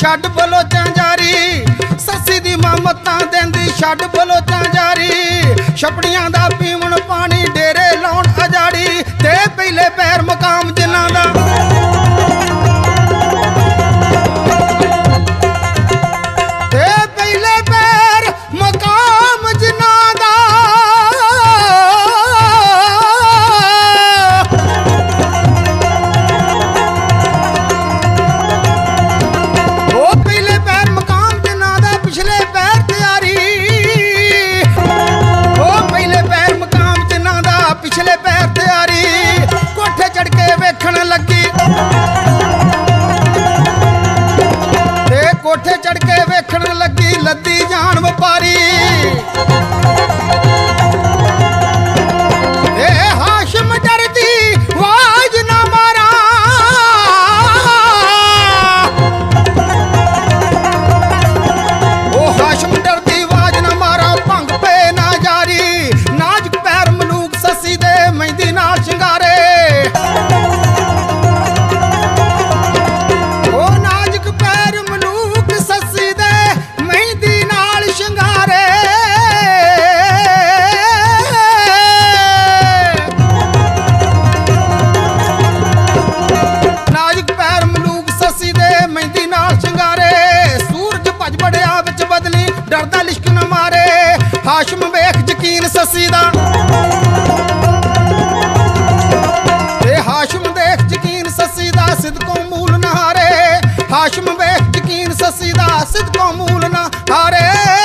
ਛੱਡ ਬਲੋਚਾਂ ਜਾਰੀ ਸੱਸੀ ਦੀ ਮਮਤਾਂ ਦਿੰਦੀ ਛੱਡ ਬਲੋਚਾਂ ਜਾਰੀ ਛਪੜੀਆਂ ਦਾ ਚੜ ਕੇ ਵੇਖਣ ਡਰਦਾ ਲਿਸ਼ਕ ਨਾ ਮਾਰੇ। ਹਾਸ਼ਮ ਵੇਖ ਯਕੀਨ ਸੱਸੀ ਦਾ। ਤੇ ਹਾਸ਼ਮ ਦੇਖ ਯਕੀਨ ਸੱਸੀ ਦਾ, ਸਿਦਕੋਂ ਮੂਲ ਨਾ ਹਾਰੇ। ਹਾਸ਼ਮ ਵੇਖ ਯਕੀਨ ਸੱਸੀ ਦਾ, ਸਿਦਕੋਂ ਮੂਲ ਨਾ ਹਾਰੇ।